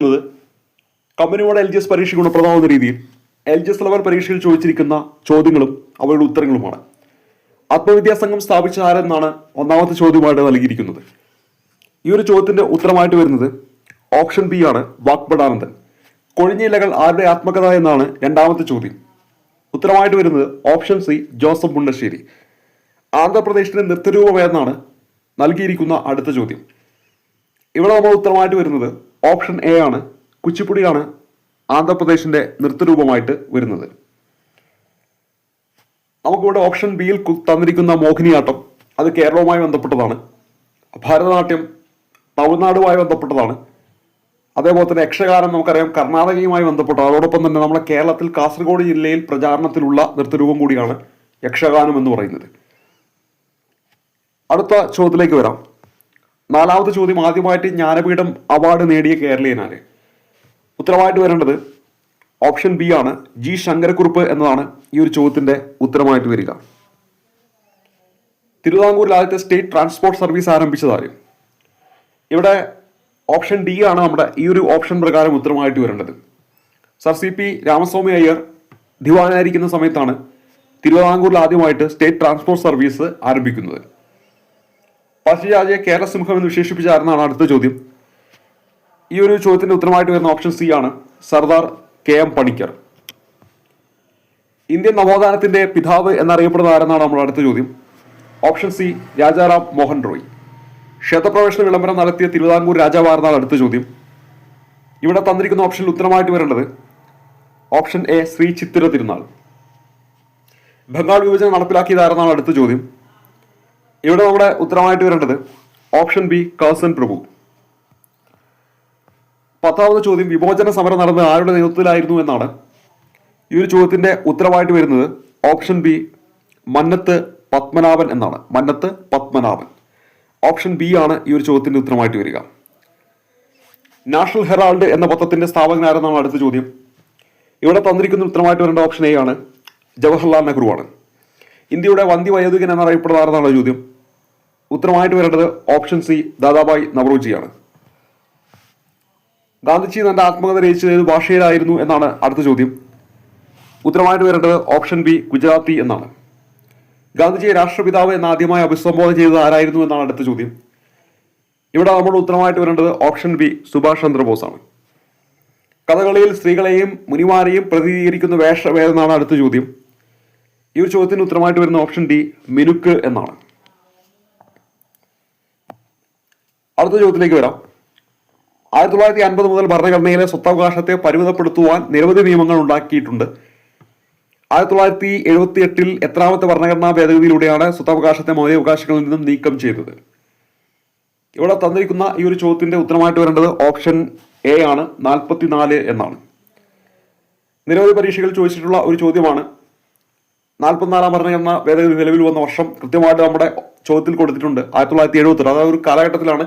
ചെയ്യുന്നത് കമ്പനിയോട് L G S പരീക്ഷ ഗുണപ്രദമാവുന്ന രീതിയിൽ എൽ ജി എസ് ലെവൽ പരീക്ഷയിൽ ചോദിച്ചിരിക്കുന്ന ചോദ്യങ്ങളും അവയുടെ ഉത്തരങ്ങളുമാണ്. ആത്മവിദ്യാസംഘം സ്ഥാപിച്ച ആരെന്നാണ് ഒന്നാമത്തെ ചോദ്യമായിട്ട് നൽകിയിരിക്കുന്നത്. ഈ ഒരു ചോദ്യത്തിന്റെ ഉത്തരമായിട്ട് വരുന്നത് ഓപ്ഷൻ ബി ആണ് വാക്പടാനന്ദൻ കൊഴിഞ്ഞ ഇലകൾ ആരുടെ ആത്മകഥ എന്നാണ് രണ്ടാമത്തെ ചോദ്യം. ഉത്തരമായിട്ട് വരുന്നത് ഓപ്ഷൻ സി ജോസഫ് മുണ്ടശ്ശേരി. ആന്ധ്രാപ്രദേശിന്റെ നൃത്തരൂപം നൽകിയിരിക്കുന്ന അടുത്ത ചോദ്യം. ഇവിടെ നമ്മൾ ഉത്തരമായിട്ട് വരുന്നത് ഓപ്ഷൻ എ ആണ് കുച്ചിപ്പുടിയാണ് ആന്ധ്രാപ്രദേശിന്റെ നൃത്തരൂപമായിട്ട് വരുന്നത്. നമുക്കിവിടെ ഓപ്ഷൻ ബിയിൽ തന്നിരിക്കുന്ന മോഹിനിയാട്ടം അത് കേരളവുമായി ബന്ധപ്പെട്ടതാണ്. ഭരതനാട്യം തമിഴ്നാടുമായി ബന്ധപ്പെട്ടതാണ്. അതേപോലെ തന്നെ യക്ഷഗാനം നമുക്കറിയാം കർണാടകയുമായി ബന്ധപ്പെട്ട അതോടൊപ്പം തന്നെ നമ്മുടെ കേരളത്തിൽ കാസർഗോഡ് ജില്ലയിൽ പ്രചാരണത്തിലുള്ള നൃത്തരൂപം കൂടിയാണ് യക്ഷഗാനം എന്ന് പറയുന്നത്. അടുത്ത ചോദ്യത്തിലേക്ക് വരാം. നാലാമത്തെ ചോദ്യം ആദ്യമായിട്ട് ജ്ഞാനപീഠം അവാർഡ് നേടിയ കേരളീയനാണ് ഉത്തരമായിട്ട് വരേണ്ടത് ഓപ്ഷൻ ബി ആണ് ജി ശങ്കരക്കുറുപ്പ് എന്നതാണ് ഈ ഒരു ചോദ്യത്തിന്റെ ഉത്തരമായിട്ട് വരിക. തിരുവിതാംകൂറിൽ ആദ്യത്തെ സ്റ്റേറ്റ് ട്രാൻസ്പോർട്ട് സർവീസ് ആരംഭിച്ചതാര് ഇവിടെ ഓപ്ഷൻ ഡി ആണ് നമ്മുടെ ഈ ഒരു ഓപ്ഷൻ പ്രകാരം ഉത്തരമായിട്ട് വരേണ്ടത്. Sir C P Ramaswamy Iyer ദിവാനായിരിക്കുന്ന സമയത്താണ് തിരുവിതാംകൂറിൽ ആദ്യമായിട്ട് സ്റ്റേറ്റ് ട്രാൻസ്പോർട്ട് സർവീസ് ആരംഭിക്കുന്നത്. പഴശ്ശിരാജയെ കേരള സിംഹം എന്ന് വിശേഷിപ്പിച്ചായിരുന്നാണ് അടുത്ത ചോദ്യം? ഈ ഒരു ചോദ്യത്തിന്റെ ഉത്തരമായിട്ട് വരുന്ന ഓപ്ഷൻ സി ആണ് Sardar K M Panikkar. Indian നവോത്ഥാനത്തിന്റെ പിതാവ് എന്നറിയപ്പെടുന്ന ആരെന്നാണ് നമ്മുടെ അടുത്ത ചോദ്യം? Option C Rajaram Mohan Roy. ക്ഷേത്രപ്രവേശന വിളംബരം നടത്തിയ തിരുവിതാംകൂർ രാജാവായിരുന്നാണ് അടുത്ത ചോദ്യം? ഇവിടെ തന്നിരിക്കുന്ന ഓപ്ഷനിൽ ഉത്തരമായിട്ട് വരേണ്ടത് ഓപ്ഷൻ എ ശ്രീ ചിത്തിര തിരുനാൾ. ബംഗാൾ വിഭജനം നടപ്പിലാക്കിയതായിരുന്നാണ് അടുത്ത ചോദ്യം? ഇവിടെ നമ്മുടെ ഉത്തരമായിട്ട് വരേണ്ടത് ഓപ്ഷൻ ബി കൗസൻ പ്രഭു. പത്താമത് ചോദ്യം വിമോചന സമരം നടന്നത് ആരുടെ നേതൃത്വത്തിലായിരുന്നു എന്നാണ്. ഈ ഒരു ചോദ്യത്തിന്റെ ഉത്തരമായിട്ട് വരുന്നത് ഓപ്ഷൻ ബി മന്നത്ത് പത്മനാഭൻ എന്നാണ്. മന്നത്ത് പത്മനാഭൻ. ഓപ്ഷൻ ബി ആണ് ഈ ഒരു ചോദ്യത്തിന്റെ ഉത്തരമായിട്ട് വരിക. നാഷണൽ ഹെറാൾഡ് എന്ന പത്രത്തിന്റെ സ്ഥാപകനാരെന്നാണ് അടുത്ത ചോദ്യം. ഇവിടെ തന്നിരിക്കുന്ന ഉത്തരമായിട്ട് വരേണ്ട ഓപ്ഷൻ എ ആണ്. ജവഹർലാൽ നെഹ്റു ആണ് ഇന്ത്യയുടെ വന്ധ്യവയോധികൻ എന്നറിയപ്പെടുന്ന ആരെന്നാണ് ചോദ്യം? ഉത്തരമായിട്ട് വരേണ്ടത് ഓപ്ഷൻ സി ദാദാബായ് നവറോജിയാണ്. ഗാന്ധിജി തന്റെ ആത്മകഥ രചിച്ചത് ഭാഷയിലായിരുന്നു എന്നാണ് അടുത്ത ചോദ്യം. ഉത്തരമായിട്ട് വരേണ്ടത് ഓപ്ഷൻ ബി ഗുജറാത്തി എന്നാണ്. ഗാന്ധിജിയെ രാഷ്ട്രപിതാവ് എന്ന് ആദ്യമായി അഭിസംബോധന ചെയ്തത് ആരായിരുന്നു എന്നാണ് അടുത്ത ചോദ്യം. ഇവിടെ നമ്മൾ ഉത്തരമായിട്ട് വരേണ്ടത് ഓപ്ഷൻ ബി സുഭാഷ് ചന്ദ്രബോസ് ആണ് കഥകളിയിൽ സ്ത്രീകളെയും മുനിമാരെയും പ്രതിനിധീകരിക്കുന്ന വേഷമേതെന്നാണ് അടുത്ത ചോദ്യം. ഈ ഒരു ചോദ്യത്തിന് ഉത്തരമായിട്ട് വരുന്ന ഓപ്ഷൻ ഡി മിനുക്ക് എന്നാണ്. അടുത്ത ചോദ്യത്തിലേക്ക് വരാം. ആയിരത്തി തൊള്ളായിരത്തി അൻപത് മുതൽ ഭരണഘടനയിലെ സ്വത്തവകാശത്തെ പരിമിതപ്പെടുത്തുവാൻ നിരവധി നിയമങ്ങൾ ഉണ്ടാക്കിയിട്ടുണ്ട്. ആയിരത്തി തൊള്ളായിരത്തി എഴുപത്തി എട്ടിൽ എത്രാമത്തെ ഭരണഘടനാ ഭേദഗതിയിലൂടെയാണ് സ്വത്തവകാശത്തെ മൗലികാവകാശങ്ങളിൽ നിന്നും നീക്കം ചെയ്തത്. ഇവിടെ തന്നിരിക്കുന്ന ഈ ഒരു ചോദ്യത്തിന്റെ ഉത്തരമായിട്ട് വരേണ്ടത് ഓപ്ഷൻ എ ആണ് നാൽപ്പത്തിനാല് എന്നാണ്. നിരവധി പരീക്ഷകൾ ചോദിച്ചിട്ടുള്ള ഒരു ചോദ്യമാണ് നാൽപ്പത്തിനാലാം ഭരണഘടന ഭേദഗതി നിലവിൽ വന്ന വർഷം കൃത്യമായിട്ട് നമ്മുടെ ചോദ്യത്തിൽ കൊടുത്തിട്ടുണ്ട് ആയിരത്തി തൊള്ളായിരത്തി എഴുപത്തി അതായത് ഒരു കാലഘട്ടത്തിലാണ്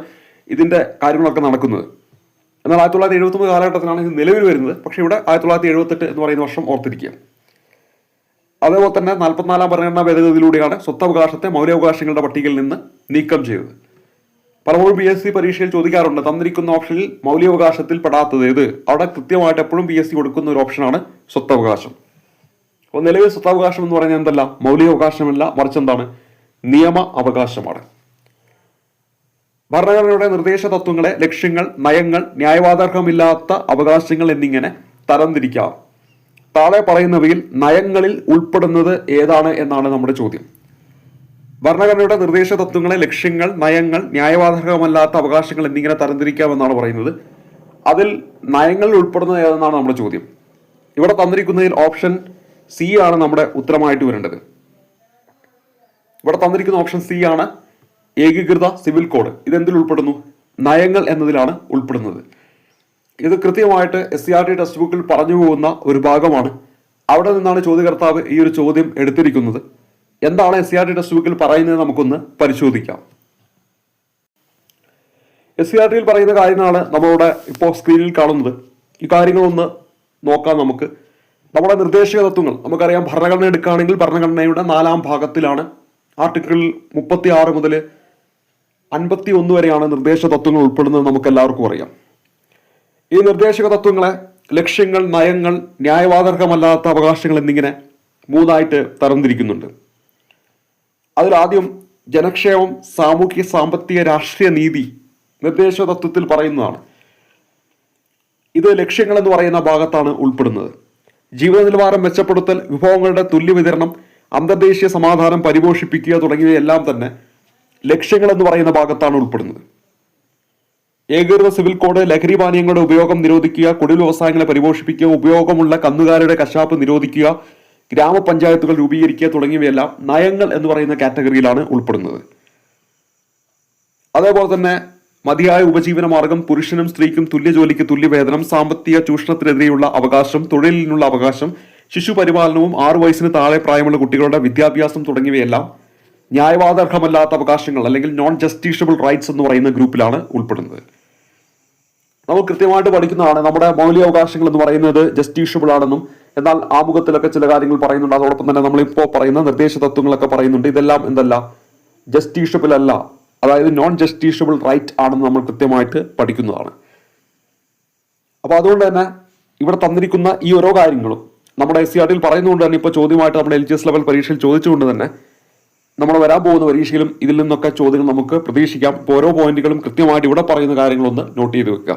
ഇതിന്റെ കാര്യങ്ങളൊക്കെ നടക്കുന്നത്. എന്നാൽ ആയിരത്തി തൊള്ളായിരത്തി എഴുപത്തി കാലഘട്ടത്തിലാണ് ഇത് നിലവിൽ വരുന്നത്. പക്ഷേ ഇവിടെ ആയിരത്തി തൊള്ളായിരത്തി എഴുപത്തെട്ട് എന്ന് പറയുന്ന വർഷം ഓർത്തിരിക്കുക. അതേപോലെ തന്നെ നാൽപ്പത്തിനാലാം ഭരണഘടനാ ഭേദഗതിയിലൂടെയാണ് സ്വത്തവകാശത്തെ മൗലികാവകാശങ്ങളുടെ പട്ടികയിൽ നിന്ന് നീക്കം ചെയ്തത്. പലപ്പോഴും പി എസ് സി പരീക്ഷയിൽ ചോദിക്കാറുണ്ട് തന്നിരിക്കുന്ന ഓപ്ഷനിൽ മൗലികാവകാശത്തിൽ പെടാത്തത് ഏത്? അവിടെ കൃത്യമായിട്ട് എപ്പോഴും പി എസ് സി കൊടുക്കുന്ന ഒരു ഓപ്ഷനാണ് സ്വത്തവകാശം. അപ്പോൾ നിലവിൽ സ്വത്താവകാശം എന്ന് പറയുന്നത് എന്തല്ല? മൗലികാവകാശമല്ല മറിച്ച് എന്താണ് നിയമ അവകാശമാണ്. ഭരണഘടനയുടെ നിർദ്ദേശ തത്വങ്ങളെ ലക്ഷ്യങ്ങൾ നയങ്ങൾ ന്യായവാദർഹമില്ലാത്ത അവകാശങ്ങൾ എന്നിങ്ങനെ തരംതിരിക്കാം. താഴെ പറയുന്നവയിൽ നയങ്ങളിൽ ഉൾപ്പെടുന്നത് ഏതാണ് എന്നാണ് നമ്മുടെ ചോദ്യം. ഭരണഘടനയുടെ നിർദ്ദേശ തത്വങ്ങളെ ലക്ഷ്യങ്ങൾ നയങ്ങൾ ന്യായവാദകമല്ലാത്ത അവകാശങ്ങൾ എന്നിങ്ങനെ തരംതിരിക്കാമെന്നാണ് പറയുന്നത്. അതിൽ നയങ്ങളിൽ ഉൾപ്പെടുന്നത് ഏതെന്നാണ് നമ്മുടെ ചോദ്യം. ഇവിടെ തന്നിരിക്കുന്നതിൽ ഓപ്ഷൻ സി ആണ് നമ്മുടെ ഉത്തരമായിട്ട് വരേണ്ടത്. ഇവിടെ തന്നിരിക്കുന്ന ഓപ്ഷൻ സി ആണ് ഏകീകൃത സിവിൽ കോഡ്. ഇതെന്തിൽ ഉൾപ്പെടുന്നു? നയങ്ങൾ എന്നതിലാണ് ഉൾപ്പെടുന്നത്. ഇത് കൃത്യമായിട്ട് S C R T text ബുക്കിൽ പറഞ്ഞു പോകുന്ന ഒരു ഭാഗമാണ്. അവിടെ നിന്നാണ് ചോദ്യകർത്താവ് ഈ ഒരു ചോദ്യം എടുത്തിരിക്കുന്നത്. എന്താണ് S C R T text ബുക്കിൽ പറയുന്നത് നമുക്കൊന്ന് പരിശോധിക്കാം. എസ് സി ആർ ടിയിൽ പറയുന്ന കാര്യങ്ങളാണ് നമ്മളുടെ ഇപ്പോൾ സ്ക്രീനിൽ കാണുന്നത്. ഈ കാര്യങ്ങളൊന്ന് നോക്കാം നമുക്ക്. നമ്മുടെ നിർദ്ദേശക തത്വങ്ങൾ. നമുക്കറിയാം ഭരണഘടന എടുക്കുകയാണെങ്കിൽ ഭരണഘടനയുടെ നാലാം ഭാഗത്തിലാണ് ആർട്ടിക്കിൾ മുപ്പത്തി ആറ് മുതൽ അൻപത്തി ഒന്ന് വരെയാണ് നിർദ്ദേശ തത്വങ്ങൾ ഉൾപ്പെടുന്നത് നമുക്ക് എല്ലാവർക്കും അറിയാം. ഈ നിർദ്ദേശക തത്വങ്ങളെ ലക്ഷ്യങ്ങൾ നയങ്ങൾ ന്യായവാദർഹമല്ലാത്ത അവകാശങ്ങൾ എന്നിങ്ങനെ മൂന്നായിട്ട് തരംതിരിക്കുന്നുണ്ട്. അതിലാദ്യം ജനക്ഷേമം സാമൂഹ്യ സാമ്പത്തിക രാഷ്ട്രീയ നീതി നിർദ്ദേശ തത്വത്തിൽ പറയുന്നതാണ്. ഇത് ലക്ഷ്യങ്ങൾ എന്ന് പറയുന്ന ഭാഗത്താണ് ഉൾപ്പെടുന്നത്. ജീവിത നിലവാരം മെച്ചപ്പെടുത്തൽ വിഭവങ്ങളുടെ തുല്യവിതരണം അന്തർദേശീയ സമാധാനം പരിപോഷിപ്പിക്കുക തുടങ്ങിയവയെല്ലാം തന്നെ ലക്ഷ്യങ്ങൾ എന്ന് പറയുന്ന ഭാഗത്താണ് ഉൾപ്പെടുന്നത്. ഏകീകൃത സിവിൽ കോഡ് ലഹരി പാനീയങ്ങളുടെ ഉപയോഗം നിരോധിക്കുക കുടിൽ വ്യവസായങ്ങളെ പരിപോഷിപ്പിക്കുക ഉപയോഗമുള്ള കന്നുകാലിയുടെ കശാപ്പ് നിരോധിക്കുക ഗ്രാമപഞ്ചായത്തുകൾ രൂപീകരിക്കുക തുടങ്ങിയവയെല്ലാം നയങ്ങൾ എന്ന് പറയുന്ന കാറ്റഗറിയിലാണ് ഉൾപ്പെടുന്നത്. അതേപോലെ തന്നെ മതിയായ ഉപജീവന മാർഗം പുരുഷനും സ്ത്രീക്കും തുല്യ ജോലിക്ക് തുല്യവേതനം സാമ്പത്തിക ചൂഷണത്തിനെതിരെയുള്ള അവകാശം തൊഴിലിനുള്ള അവകാശം ശിശുപരിപാലനവും ആറു വയസ്സിന് താഴെ പ്രായമുള്ള കുട്ടികളുടെ വിദ്യാഭ്യാസം തുടങ്ങിയവയെല്ലാം ന്യായവാദർഹമല്ലാത്ത അവകാശങ്ങൾ അല്ലെങ്കിൽ നോൺ ജസ്റ്റീഷ്യബിൾ റൈറ്റ്സ് എന്ന് പറയുന്ന ഗ്രൂപ്പിലാണ് ഉൾപ്പെടുന്നത്. നമ്മൾ കൃത്യമായിട്ട് പഠിക്കുന്നതാണ് നമ്മുടെ മൗലികാവകാശങ്ങൾ എന്ന് പറയുന്നത് ജസ്റ്റീഷ്യബിൾ ആണെന്നും എന്നാൽ ആമുഖത്തിലൊക്കെ ചില കാര്യങ്ങൾ പറയുന്നുണ്ട്. അതോടൊപ്പം തന്നെ നമ്മളിപ്പോൾ പറയുന്ന നിർദ്ദേശ തത്വങ്ങളൊക്കെ പറയുന്നുണ്ട്. ഇതെല്ലാം എന്തല്ല? ജസ്റ്റീഷ്യബിൾ അല്ല. അതായത് നോൺ ജസ്റ്റീഷ്യബിൾ റൈറ്റ് ആണെന്ന് നമ്മൾ കൃത്യമായിട്ട് പഠിക്കുന്നതാണ്. അപ്പോൾ അതുകൊണ്ട് തന്നെ ഇവിടെ തന്നിരിക്കുന്ന ഈ ഓരോ കാര്യങ്ങളും നമ്മുടെ എസ് സി ആർ ടിയിൽ പറയുന്നതുകൊണ്ട് തന്നെ ഇപ്പോൾ ചോദ്യമായിട്ട് നമ്മുടെ എൽ ജി എസ് ലെവൽ പരീക്ഷയിൽ ചോദിച്ചുകൊണ്ട് തന്നെ നമ്മൾ വരാൻ പോകുന്ന പരീക്ഷയിലും ഇതിൽ നിന്നൊക്കെ ചോദ്യങ്ങൾ നമുക്ക് പ്രതീക്ഷിക്കാം. ഇപ്പോൾ ഓരോ പോയിന്റുകളും കൃത്യമായിട്ട് ഇവിടെ പറയുന്ന കാര്യങ്ങളൊന്ന് നോട്ട് ചെയ്ത് വെക്കുക.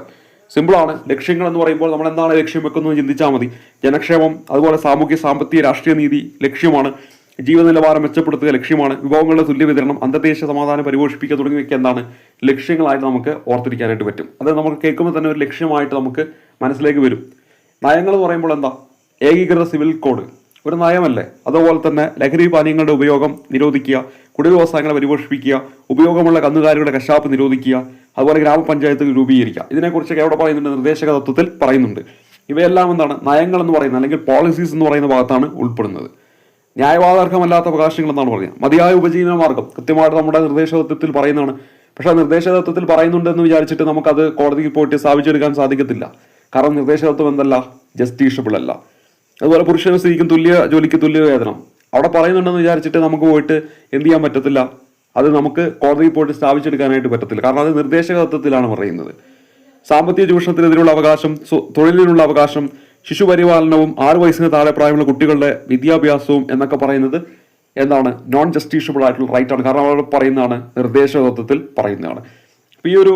സിമ്പിളാണ് ലക്ഷ്യങ്ങൾ എന്ന് പറയുമ്പോൾ നമ്മൾ എന്താണ് ലക്ഷ്യം വെക്കുന്നത് ചിന്തിച്ചാൽ മതി. ജനക്ഷേമം അതുപോലെ സാമൂഹ്യ സാമ്പത്തിക രാഷ്ട്രീയ നീതി ലക്ഷ്യമാണ്. ജീവിത നിലവാരം മെച്ചപ്പെടുത്തുക ലക്ഷ്യമാണ്. വിഭവങ്ങളുടെ തുല്യ വിതരണം അന്തർദേശീയ സമാധാനം പരിപോഷിപ്പിക്കുക തുടങ്ങിയൊക്കെ എന്താണ് ലക്ഷ്യങ്ങളായിട്ട് നമുക്ക് ഓർത്തിരിക്കാനായിട്ട് പറ്റും. അത് നമുക്ക് കേൾക്കുമ്പോൾ തന്നെ ഒരു ലക്ഷ്യമായിട്ട് നമുക്ക് മനസ്സിലേക്ക് വരും. നയങ്ങൾ എന്ന് പറയുമ്പോൾ എന്താ? ഏകീകൃത സിവിൽ കോഡ്. ഒരു നയമല്ലേ? അതുപോലെ തന്നെ ലഹരി പാനീയങ്ങളുടെ ഉപയോഗം നിരോധിക്കുക കുടിൽ വ്യവസായങ്ങളെ പരിപോഷിപ്പിക്കുക ഉപയോഗമുള്ള കന്നുകാലികളുടെ കശാപ്പ് നിരോധിക്കുക അതുപോലെ ഗ്രാമപഞ്ചായത്തുകൾ രൂപീകരിക്കുക. ഇതിനെക്കുറിച്ചൊക്കെ എവിടെ പറയുന്നുണ്ട്? നിർദ്ദേശക തത്വത്തിൽ പറയുന്നുണ്ട്. ഇവയെല്ലാം എന്താണ്? നയങ്ങൾ എന്ന് പറയുന്നത് അല്ലെങ്കിൽ പോളിസീസ് എന്ന് പറയുന്ന ഭാഗത്താണ് ഉൾപ്പെടുന്നത്. ന്യായവാദാർഹമല്ലാത്ത അവകാശങ്ങൾ എന്നാണ് പറയുന്നത്. മതിയായ ഉപജീവന മാർഗം കൃത്യമായിട്ട് നമ്മുടെ നിർദ്ദേശതത്വത്തിൽ പറയുന്നതാണ്. പക്ഷെ ആ നിർദ്ദേശതത്വത്തിൽ പറയുന്നുണ്ടെന്ന് വിചാരിച്ചിട്ട് നമുക്കത് കോടതിയിൽ പോയിട്ട് സ്ഥാപിച്ചെടുക്കാൻ സാധിക്കത്തില്ല. കാരണം നിർദ്ദേശതത്വം എന്തല്ല? ജസ്റ്റീഷബിൾ അല്ല. അതുപോലെ പുരുഷനും സ്ത്രീക്കും തുല്യ ജോലിക്ക് തുല്യ വേതനം. അവിടെ പറയുന്നുണ്ടെന്ന് വിചാരിച്ചിട്ട് നമുക്ക് പോയിട്ട് എന്ത് ചെയ്യാൻ പറ്റത്തില്ല? അത് നമുക്ക് കോടതിയിൽ പോയിട്ട് സ്ഥാപിച്ചെടുക്കാനായിട്ട് പറ്റത്തില്ല. കാരണം അത് നിർദ്ദേശകത്വത്തിലാണ് പറയുന്നത്. സാമ്പത്തിക ചൂഷണത്തിനെതിരെയുള്ള അവകാശം തൊഴിലിനുള്ള അവകാശം ശിശുപരിപാലനവും ആറു വയസ്സിന് താഴെ പ്രായമുള്ള കുട്ടികളുടെ വിദ്യാഭ്യാസവും എന്നൊക്കെ പറയുന്നത് എന്താണ് നോൺ ജസ്റ്റീഷ്യബിൾ ആയിട്ടുള്ള റൈറ്റ് ആണ്. കാരണം അവരോട് പറയുന്നതാണ് നിർദ്ദേശതത്വത്തിൽ പറയുന്നതാണ്. അപ്പോൾ ഈ ഒരു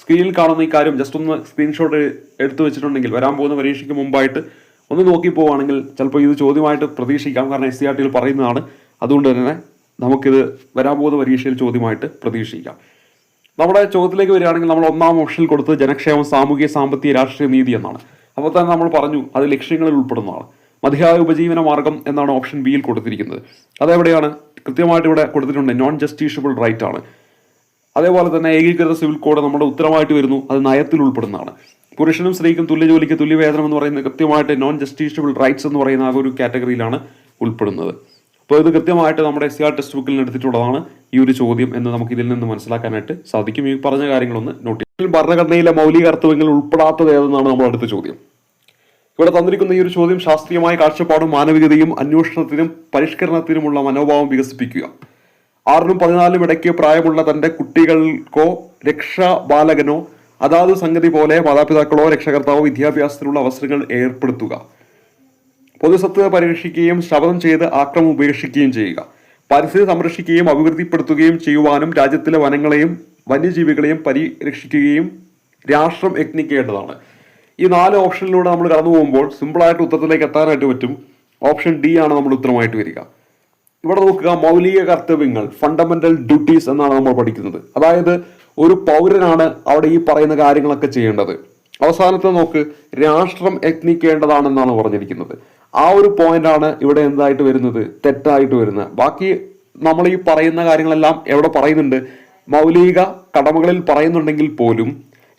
സ്ക്രീനിൽ കാണുന്ന ഈ കാര്യം ജസ്റ്റ് ഒന്ന് സ്ക്രീൻഷോട്ട് എടുത്തു വെച്ചിട്ടുണ്ടെങ്കിൽ വരാൻ പോകുന്ന പരീക്ഷയ്ക്ക് മുമ്പായിട്ട് ഒന്ന് നോക്കി പോവുകയാണെങ്കിൽ ചിലപ്പോൾ ഇത് ചോദ്യമായിട്ട് പ്രതീക്ഷിക്കാം. കാരണം എസ് സി ആർ ടിയിൽ പറയുന്നതാണ്. അതുകൊണ്ട് തന്നെ നമുക്കിത് വരാൻ പോകുന്ന പരീക്ഷയിൽ ചോദ്യമായിട്ട് പ്രതീക്ഷിക്കാം. നമ്മുടെ ചോദ്യത്തിലേക്ക് വരികയാണെങ്കിൽ നമ്മൾ ഒന്നാം ഓപ്ഷനിൽ കൊടുത്തത് ജനക്ഷേമം സാമൂഹിക സാമ്പത്തിക രാഷ്ട്രീയ നീതി എന്നാണ്. അപ്പോൾ തന്നെ നമ്മൾ പറഞ്ഞു അത് ലക്ഷ്യങ്ങളിൽ ഉൾപ്പെടുന്നതാണ്. മതിയായ ഉപജീവന മാർഗം എന്നാണ് ഓപ്ഷൻ ബിയിൽ കൊടുത്തിരിക്കുന്നത്. അതെവിടെയാണ് കൃത്യമായിട്ട് ഇവിടെ കൊടുത്തിട്ടുണ്ട് നോൺ ജസ്റ്റിഷ്യബിൾ റൈറ്റ് ആണ്. അതേപോലെ തന്നെ ഏകീകൃത സിവിൽ കോഡ് നമ്മുടെ ഉത്തരമായിട്ട് വരുന്നു അത് നയത്തിൽ ഉൾപ്പെടുന്നതാണ്. പുരുഷനും സ്ത്രീക്കും തുല്യ ജോലിക്ക് തുല്യ വേതനം എന്ന് പറയുന്നത് കൃത്യമായിട്ട് നോൺ ജസ്റ്റിഷ്യബിൾ റൈറ്റ്സ് എന്ന് പറയുന്ന ആ ഒരു കാറ്റഗറിയിലാണ് ഉൾപ്പെടുന്നത്. അപ്പോൾ ഇത് കൃത്യമായിട്ട് നമ്മുടെ എസ് ആർ ടെക്സ്റ്റ് ബുക്കിൽ എടുത്തിട്ടുള്ളതാണ് ഈ ഒരു ചോദ്യം എന്ന് നമുക്ക് ഇതിൽ നിന്ന് മനസ്സിലാക്കാനായിട്ട് സാധിക്കും. ഈ പറഞ്ഞ കാര്യങ്ങളൊന്ന് നോട്ട് ചെയ്യും. ഭരണഘടനയിലെ മൗലിക കർത്തവ്യങ്ങൾ ഉൾപ്പെടാത്തത് ഏതെന്നാണ് നമ്മുടെ അടുത്ത ചോദ്യം. ഇവിടെ തന്നിരിക്കുന്ന ഈ ഒരു ചോദ്യം ശാസ്ത്രീയമായ കാഴ്ചപ്പാടും മാനവികതയും അന്വേഷണത്തിനും പരിഷ്കരണത്തിനുമുള്ള മനോഭാവം വികസിപ്പിക്കുക. ആറിനും പതിനാലിനും ഇടയ്ക്ക് പ്രായമുള്ള തന്റെ കുട്ടികൾക്കോ രക്ഷാ ബാലകനോ അതാത് സംഗതി പോലെ മാതാപിതാക്കളോ രക്ഷകർത്താവോ വിദ്യാഭ്യാസത്തിനുള്ള അവസരങ്ങൾ ഏർപ്പെടുത്തുക. പൊതുസ്വത്ത് പരിരക്ഷിക്കുകയും ശപഥം ചെയ്ത് ആക്രമം ഉപേക്ഷിക്കുകയും ചെയ്യുക. പരിസ്ഥിതി സംരക്ഷിക്കുകയും അഭിവൃദ്ധിപ്പെടുത്തുകയും ചെയ്യുവാനും രാജ്യത്തിലെ വനങ്ങളെയും വന്യജീവികളെയും പരിരക്ഷിക്കുകയും രാഷ്ട്രം യത്നിക്കേണ്ടതാണ്. ഈ നാല് ഓപ്ഷനിലൂടെ നമ്മൾ കടന്നു പോകുമ്പോൾ സിമ്പിളായിട്ട് ഉത്തരത്തിലേക്ക് എത്താനായിട്ട് പറ്റും. ഓപ്ഷൻ ഡി ആണ് നമ്മൾ ഉത്തരമായിട്ട് വരിക. ഇവിടെ നോക്കുക മൗലിക കർത്തവ്യങ്ങൾ ഫണ്ടമെന്റൽ ഡ്യൂട്ടീസ് എന്നാണ് നമ്മൾ പഠിക്കുന്നത്. അതായത് ഒരു പൗരനാണ് അവിടെ ഈ പറയുന്ന കാര്യങ്ങളൊക്കെ ചെയ്യേണ്ടത്. അവസാനത്തെ നോക്ക് രാഷ്ട്രം യത്നിക്കേണ്ടതാണെന്നാണ് പറഞ്ഞിരിക്കുന്നത്. ആ ഒരു പോയിന്റാണ് ഇവിടെ എന്തായിട്ട് വരുന്നത്? തെറ്റായിട്ട് വരുന്നത്. ബാക്കി നമ്മൾ ഈ പറയുന്ന കാര്യങ്ങളെല്ലാം എവിടെ പറയുന്നുണ്ട്? മൗലിക കടമകളിൽ പറയുന്നുണ്ടെങ്കിൽ പോലും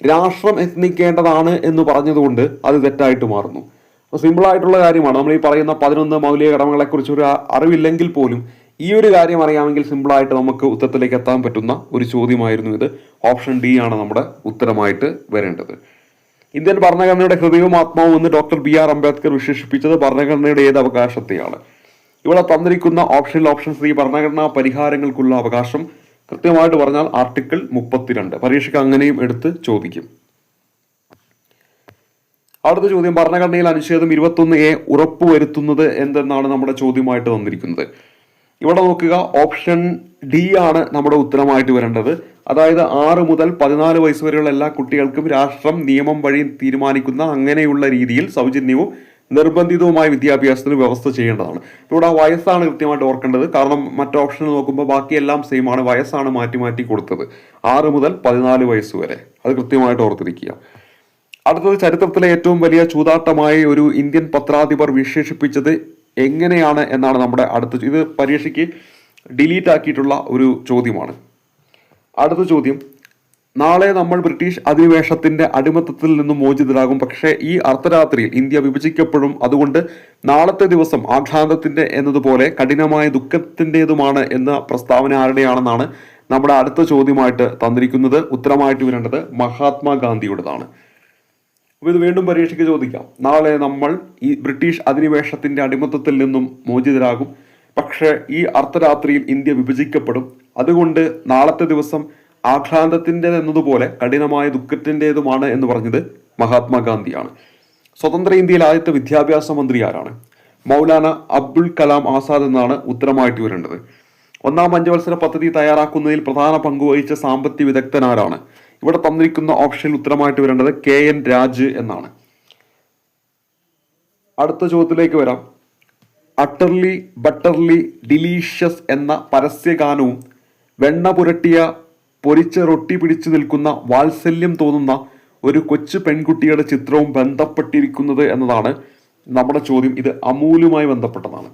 രാഷ്ട്രം യത്നിക്കേണ്ടതാണ് എന്ന് പറഞ്ഞതുകൊണ്ട് അത് തെറ്റായിട്ട് മാറുന്നു. അപ്പോൾ സിമ്പിൾ ആയിട്ടുള്ള കാര്യമാണ്. നമ്മൾ ഈ പറയുന്ന പതിനൊന്ന് മൗലിക കടമകളെക്കുറിച്ച് ഒരു അറിവില്ലെങ്കിൽ പോലും ഈ ഒരു കാര്യം അറിയാമെങ്കിൽ സിമ്പിളായിട്ട് നമുക്ക് ഉത്തരത്തിലേക്ക് എത്താൻ പറ്റുന്ന ഒരു ചോദ്യമായിരുന്നു ഇത്. ഓപ്ഷൻ ഡി ആണ് നമ്മുടെ ഉത്തരമായിട്ട് വരേണ്ടത്. ഇന്ത്യൻ ഭരണഘടനയുടെ ഹൃദയവും ആത്മാവും എന്ന് ഡോക്ടർ ബി ആർ അംബേദ്കർ വിശേഷിപ്പിച്ചത് ഭരണഘടനയുടെ ഏത് അവകാശത്തെയാണ്. ഇവിടെ തന്നിരിക്കുന്ന ഓപ്ഷനിൽ ഓപ്ഷൻസ് ഈ ഭരണഘടനാ പരിഹാരങ്ങൾക്കുള്ള അവകാശം കൃത്യമായിട്ട് പറഞ്ഞാൽ ആർട്ടിക്കിൾ മുപ്പത്തിരണ്ട്. പരീക്ഷയ്ക്ക് അങ്ങനെയും എടുത്ത് ചോദിക്കും. അടുത്ത ചോദ്യം ഭരണഘടനയിൽ അനുച്ഛേദം ഇരുപത്തൊന്ന് എ ഉറപ്പുവരുത്തുന്നത് എന്തെന്നാണ് നമ്മുടെ ചോദ്യമായിട്ട് തന്നിരിക്കുന്നത്. ഇവിടെ നോക്കുക ഓപ്ഷൻ ഡി ആണ് നമ്മുടെ ഉത്തരമായിട്ട് വരേണ്ടത്. അതായത് ആറ് മുതൽ പതിനാല് വയസ്സ് വരെയുള്ള എല്ലാ കുട്ടികൾക്കും രാഷ്ട്രം നിയമം വഴി തീരുമാനിക്കുന്ന അങ്ങനെയുള്ള രീതിയിൽ സൗജന്യവും നിർബന്ധിതവുമായ വിദ്യാഭ്യാസത്തിന് വ്യവസ്ഥ ചെയ്യേണ്ടതാണ്. ഇവിടെ വയസ്സാണ് കൃത്യമായിട്ട് ഓർക്കേണ്ടത്. കാരണം മറ്റു ഓപ്ഷൻ നോക്കുമ്പോൾ ബാക്കിയെല്ലാം സെയിം ആണ്. വയസ്സാണ് മാറ്റി മാറ്റി കൊടുത്തത്. ആറ് മുതൽ പതിനാല് വയസ്സ് വരെ. അത് കൃത്യമായിട്ട് ഓർത്തിരിക്കുക. അടുത്തത് ചരിത്രത്തിലെ ഏറ്റവും വലിയ ചൂതാട്ടമായി ഒരു ഇന്ത്യൻ പത്രാധിപർ വിശേഷിപ്പിച്ചത് എങ്ങനെയാണ് എന്നാണ് നമ്മുടെ അടുത്ത ഇത് പരീക്ഷയ്ക്ക് ഡിലീറ്റ് ആക്കിയിട്ടുള്ള ഒരു ചോദ്യമാണ്. അടുത്ത ചോദ്യം. നാളെ നമ്മൾ ബ്രിട്ടീഷ് അധിനിവേശത്തിന്റെ അടിമത്തത്തിൽ നിന്നും മോചിതരാകും. പക്ഷേ ഈ അർദ്ധരാത്രിയിൽ ഇന്ത്യ വിഭജിക്കപ്പെടും. അതുകൊണ്ട് നാളത്തെ ദിവസം ആഘാതത്തിന്റെ എന്നതുപോലെ കഠിനമായ ദുഃഖത്തിന്റെതുമാണ് എന്ന പ്രസ്താവന ആരുടെയാണെന്നാണ് നമ്മുടെ അടുത്ത ചോദ്യമായിട്ട് തന്നിരിക്കുന്നത്. ഉത്തരമായിട്ട് വരേണ്ടത് മഹാത്മാഗാന്ധിയുടേതാണ്. അപ്പോൾ ഇത് വീണ്ടും പരീക്ഷയ്ക്ക് ചോദിക്കാം. നാളെ നമ്മൾ ഈ ബ്രിട്ടീഷ് അധിനിവേശത്തിന്റെ അടിമത്തത്തിൽ നിന്നും മോചിതരാകും. പക്ഷേ ഈ അർദ്ധരാത്രിയിൽ ഇന്ത്യ വിഭജിക്കപ്പെടും. അതുകൊണ്ട് നാളത്തെ ദിവസം ആഘ്ലാന്തത്തിന്റെ എന്നതുപോലെ കഠിനമായ ദുഃഖത്തിന്റെതുമാണ് എന്ന് പറഞ്ഞത് മഹാത്മാഗാന്ധിയാണ്. സ്വതന്ത്ര ഇന്ത്യയിൽ ആദ്യത്തെ വിദ്യാഭ്യാസ മന്ത്രി ആരാണ് മൗലാന അബ്ദുൾ കലാം ആസാദ് എന്നാണ് ഉത്തരമായിട്ട് വരേണ്ടത്. ഒന്നാം പഞ്ചവത്സര പദ്ധതി തയ്യാറാക്കുന്നതിൽ പ്രധാന പങ്കുവഹിച്ച സാമ്പത്തിക വിദഗ്ധൻ ആരാണ് ഇവിടെ തന്നിരിക്കുന്ന ഓപ്ഷനിൽ ഉത്തരമായിട്ട് വരേണ്ടത് കെ എൻ രാജ് എന്നാണ്. അടുത്ത ചോദ്യത്തിലേക്ക് വരാം. അട്ടർലി ബട്ടർലി ഡിലീഷ്യസ് എന്ന പരസ്യഗാനവും വെണ്ണ പുരട്ടിയ പൊരിച്ച റൊട്ടി പിടിച്ചു നിൽക്കുന്ന വാത്സല്യം തോന്നുന്ന ഒരു കൊച്ചു പെൺകുട്ടിയുടെ ചിത്രവും ബന്ധപ്പെട്ടിരിക്കുന്നത് എന്നതാണ് നമ്മുടെ ചോദ്യം. ഇത് അമൂലുമായി ബന്ധപ്പെട്ടതാണ്.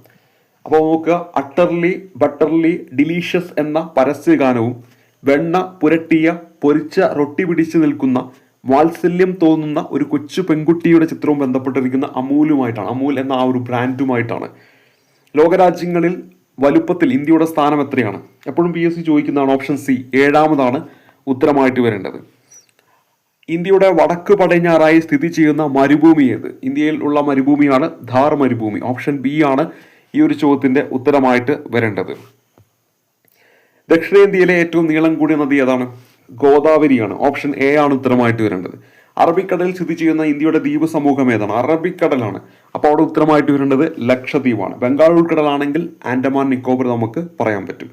അപ്പോൾ നോക്കുക അട്ടർലി ബട്ടർലി ഡിലീഷ്യസ് എന്ന പരസ്യഗാനവും വെണ്ണ പുരട്ടിയ പൊരിച്ച റൊട്ടി പിടിച്ചു നിൽക്കുന്ന വാത്സല്യം തോന്നുന്ന ഒരു കൊച്ചു പെൺകുട്ടിയുടെ ചിത്രവും ബന്ധപ്പെട്ടിരിക്കുന്ന അമൂലുമായിട്ടാണ് അമൂൽ എന്ന ആ ഒരു ബ്രാൻഡുമായിട്ടാണ് ലോകരാജ്യങ്ങളിൽ വലുപ്പത്തിൽ ഇന്ത്യയുടെ സ്ഥാനം എത്രയാണ്? എപ്പോഴും പി എസ് സി ചോദിക്കുന്നതാണ് ഓപ്ഷൻ സി ഏഴാമതാണ് ഉത്തരമായിട്ട് വരേണ്ടത്. ഇന്ത്യയുടെ വടക്ക് പടിഞ്ഞാറായി സ്ഥിതി ചെയ്യുന്ന മരുഭൂമി ഏത്? ഇന്ത്യയിൽ ഉള്ള മരുഭൂമിയാണ് ധാർ മരുഭൂമി. ഓപ്ഷൻ ബി ആണ് ഈ ഒരു ചോദ്യത്തിന്റെ ഉത്തരമായിട്ട് വരേണ്ടത്. ദക്ഷിണേന്ത്യയിലെ ഏറ്റവും നീളം കൂടിയ നദി ഏതാണ്? ഗോദാവരിയാണ്. ഓപ്ഷൻ എ ആണ് ഉത്തരമായിട്ട് വരേണ്ടത്. അറബിക്കടലിൽ സ്ഥിതി ചെയ്യുന്ന ഇന്ത്യയുടെ ദ്വീപ് സമൂഹം ഏതാണ്? അറബിക്കടലാണ്. അപ്പോൾ അവിടെ ഉത്തരമായിട്ട് വരേണ്ടത് ലക്ഷദ്വീപാണ്. ബംഗാൾ ഉൾക്കടലാണെങ്കിൽ ആൻഡമാൻ നിക്കോബർ നമുക്ക് പറയാൻ പറ്റും.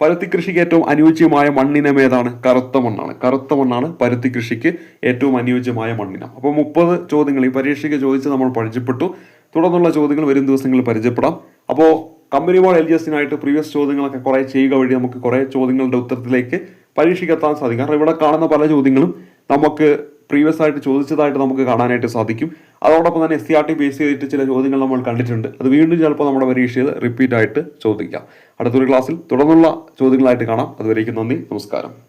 പരുത്തി കൃഷിക്ക് ഏറ്റവും അനുയോജ്യമായ മണ്ണിനം ഏതാണ്? കറുത്ത മണ്ണാണ്. കറുത്ത മണ്ണാണ് പരുത്തി കൃഷിക്ക് ഏറ്റവും അനുയോജ്യമായ മണ്ണിനം. അപ്പോൾ മുപ്പത് ചോദ്യങ്ങൾ ഈ പരീക്ഷയ്ക്ക് ചോദിച്ച് നമ്മൾ പരിചയപ്പെട്ടു. തുടർന്നുള്ള ചോദ്യങ്ങൾ വരും ദിവസങ്ങളിൽ പരിചയപ്പെടാം. അപ്പോൾ കമ്പനി ബോർഡ് എൽ ജി എസിനായിട്ട് പ്രീവിയസ് ചോദ്യങ്ങളൊക്കെ കുറേ ചെയ്യുക വഴി നമുക്ക് കുറേ ചോദ്യങ്ങളുടെ ഉത്തരത്തിലേക്ക് പരീക്ഷയ്ക്ക് എത്താൻ സാധിക്കും. കാരണം ഇവിടെ കാണുന്ന പല ചോദ്യങ്ങളും നമുക്ക് പ്രീവിയസ് ആയിട്ട് ചോദിച്ചതായിട്ട് നമുക്ക് കാണാനായിട്ട് സാധിക്കും. അതോടൊപ്പം തന്നെ S C R T base ചെയ്തിട്ട് ചില ചോദ്യങ്ങൾ നമ്മൾ കണ്ടിട്ടുണ്ട്. അത് വീണ്ടും ചിലപ്പോൾ നമ്മുടെ പരീക്ഷയിൽ റിപ്പീറ്റ് ആയിട്ട് ചോദിക്കാം. അടുത്തൊരു ക്ലാസ്സിൽ തുടർന്നുള്ള ചോദ്യങ്ങളായിട്ട് കാണാം. അതുവരേക്കും നന്ദി. നമസ്കാരം.